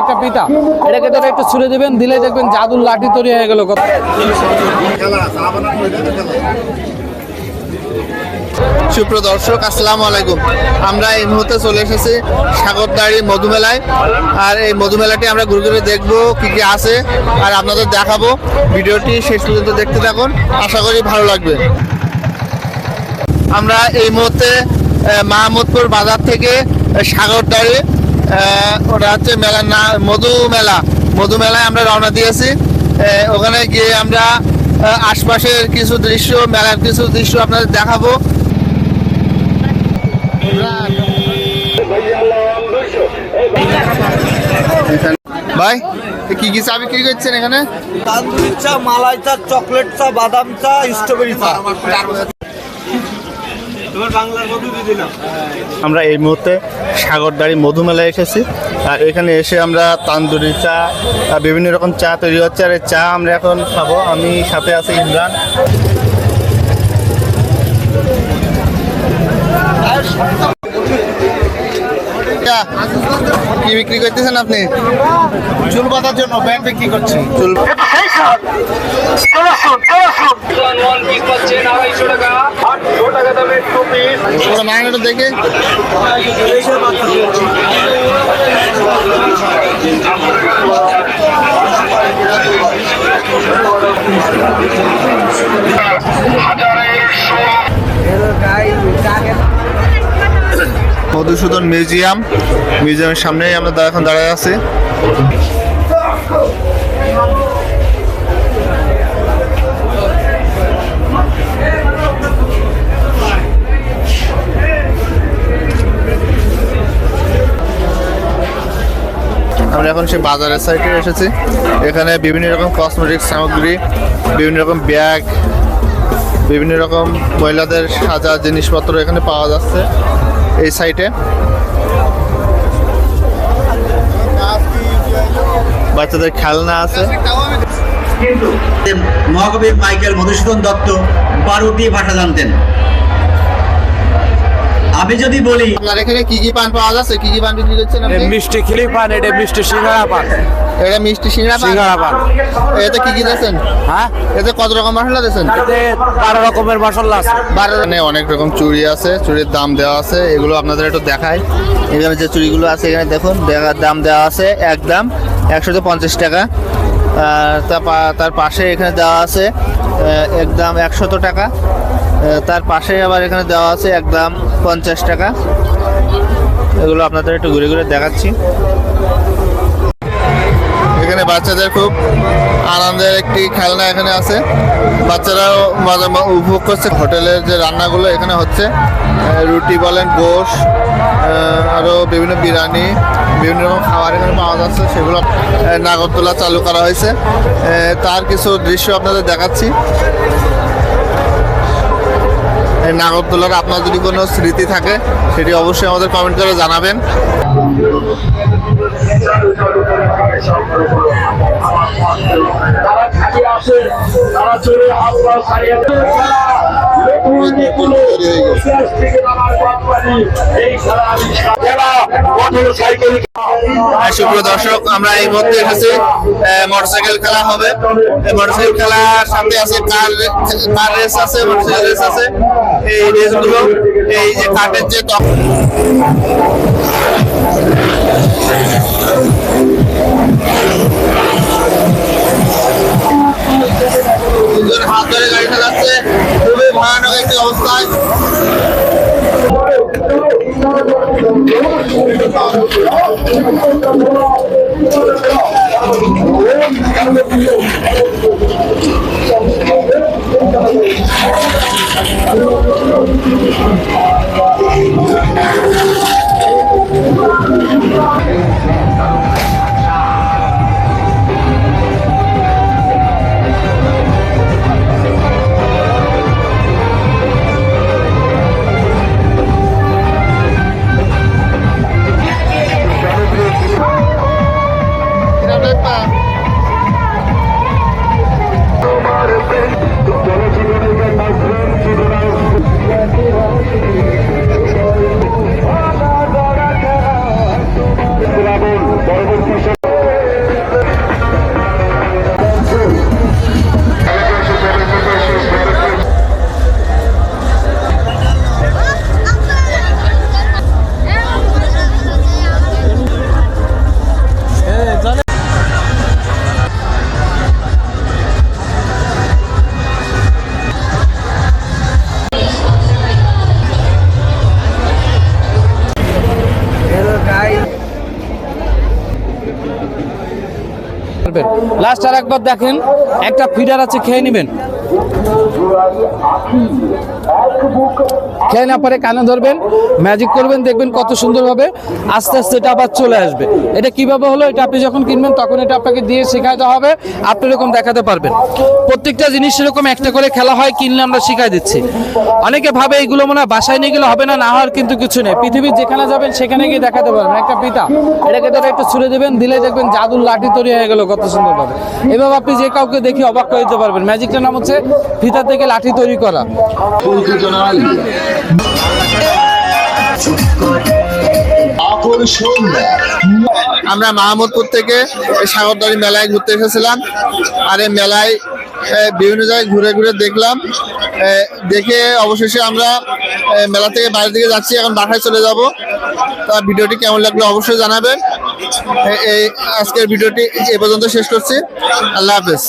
একটা পিতা। এটাকে ধরে একটু ছুড়ে দিবেন দিলে দেখবেন জাদুর লাঠি তৈরি হয়ে গেল সুপ্রিয় দর্শক, আসসালামু আলাইকুম। আমরা এই মুহূর্তে চলে এসেছি সাগরদাড়ি মধুমেলায়। আর এই মধুমেলাটি আমরা ঘুরে ঘুরে দেখব কি কি আছে, আর আপনাদের দেখাবো। ভিডিওটি শেষ পর্যন্ত দেখতে থাকুন। আশা করি ভালো লাগবে। আমরা এই মুহূর্তে মাহমুদপুর বাজার থেকে সাগরদাড়ি ওটা হচ্ছে মেলার না, মধু মেলা। মধু মেলায় আমরা রওনা দিয়েছি। ওখানে গিয়ে আমরা আশপাশের কিছু দৃশ্য, মেলার কিছু দৃশ্য আপনাদের দেখাবো। ভাই কি কি চা বিক্রি করছেন এখানে? তান্দুরি চা, মালাই চা, চকলেট চা, বাদাম চা, স্ট্রবেরি চা তোমার বাংলার মধু দিয়ে দিলাম আমরা এই মুহূর্তে সাগরদাড়ি মধুমেলায় এসেছি। আর এখানে এসে আমরা তান্দুরি চা আর বিভিন্ন রকম চা তৈরি হচ্ছে। আর এই চা আমরা এখন খাব। আমি সাথে আছি ইমরান। কি বিক্রি করতেছেন আপনি? চুল বাঁধার জন্য ব্যান্ড বিক্রি করছি। চুল মাংসটা দেখে। মধুসূদন মিউজিয়াম। মিউজিয়ামের সামনেই আমরা এখন দাঁড়ায় আছি। আমরা এখন সেই বাজারের সাইডে এসেছি। এখানে বিভিন্ন রকম কসমেটিক্স সামগ্রী, বিভিন্ন রকম ব্যাগ বিভিন্ন রকম মহিলাদের সাজা জিনিসপত্র এখানে পাওয়া যাচ্ছে এই সাইটে বাচ্চাদের খেলনা আছে। মহাকবি মাইকেল মধুসূদন দত্ত বারোটি ভাষা জানতেন। আমি যদি বলি আপনার এখানে কি কি পান পাওয়া যাচ্ছে? কি কি পান বিক্রি করছেন আপনি? মিষ্টি খিলি পান এটা মিষ্টি সিঙ্গারা পান। এটা মিষ্টি সিঙ্গড়া পান? সিঙ্গারা পান। এতে কি কি দিয়েছেন? হ্যাঁ? এতে কত রকম মশলা দিয়েছেন? এতে বারো রকমের মশলা আছে। বারো এখানে অনেক রকম চুড়ি আছে চুড়ির দাম দেওয়া আছে এগুলো আপনাদের একটু দেখাই। এখানে যে চুড়িগুলো আছে এখানে দেখুন দেখার দাম দেওয়া আছে একদম একশো পঞ্চাশ টাকা। আর তার পা- তার পাশে এখানে দেওয়া আছে আহ, একদম একশত টাকা। তার পাশে আবার এখানে দেওয়া আছে একদম পঞ্চাশ টাকা। এগুলো আপনাদের একটু ঘুরে ঘুরে দেখাচ্ছি। এখানে বাচ্চাদের খুব আনন্দের একটি খেলনা এখানে আছে। বাচ্চারাও উপভোগ করছে হোটেলের যে রান্নাগুলো এখানে হচ্ছে। রুটি বলেন গোশ আরও বিভিন্ন বিরিয়ানি বিভিন্ন রকম খাবার এখানে পাওয়া যাচ্ছে। সেগুলো আহ, নাগরদোলা চালু করা হয়েছে। তার কিছু দৃশ্য আপনাদের দেখাচ্ছি। নাগরদোলার আপনার যদি কোনো স্মৃতি থাকে সেটি অবশ্যই আমাদের কমেন্ট করে জানাবেন। তারা হ্যাঁ, সুপ্রিয় দর্শক আমরা এই মুহূর্তে এসেছি মোটরসাইকেল খেলা হবে। মোটরসাইকেল খেলার সাথে আছে কার রেস আছে মোটরসাইকেল রেস আছে। এই রেসগুলো এই যে কাঠের যে হাত ধরে গাড়ি চালাচ্ছে খুবই ভয়ানক একটি অবস্থায় লাস্ট আর একবার দেখেন একটা ফিডার আছে খেয়ে নেবেন। খেয়ে না পরে কানে ধরবেন ম্যাজিক করবেন, দেখবেন কত সুন্দরভাবে আস্তে আস্তে এটা আবার চলে আসবে। এটা কীভাবে হলো, এটা আপনি যখন কিনবেন, তখন এটা আপনাকে দিয়ে শেখাতে হবে, আপনি এরকম দেখাতে পারবেন। প্রত্যেকটা জিনিস এরকম একটা করে খেলা হয়, কিনলে আমরা শিখাই দিচ্ছি। অনেকে ভাবে এইগুলো মনে হয় বাসায় নিয়ে গেলে হবে না না হওয়ার কিন্তু কিছু নেই। পৃথিবীর যেখানে যাবেন, সেখানে গিয়ে দেখাতে পারবেন। একটা পিতা এটাকে ধরে একটু ছুড়ে দেবেন, দিলে দেখবেন জাদুর লাঠি তৈরি হয়ে গেল কত সুন্দরভাবে। এভাবে আপনি যে কাউকে দেখে অবাক করে দিতে পারবেন। ম্যাজিকটার নাম হচ্ছে ফিতা থেকে লাঠি তৈরি করা। আমরা মাহমুদপুর থেকে সাগরদারি মেলায় ঘুরতে এসেছিলাম। আর এই মেলায় বিভিন্ন জায়গায় ঘুরে ঘুরে দেখলাম। দেখে অবশেষে আমরা মেলা থেকে বাইরের দিকে যাচ্ছি, এখন বাসায় চলে যাব। তা ভিডিওটি কেমন লাগল অবশ্যই জানাবেন। এই আজকের ভিডিওটি এ পর্যন্ত শেষ করছি। আল্লাহ হাফেজ।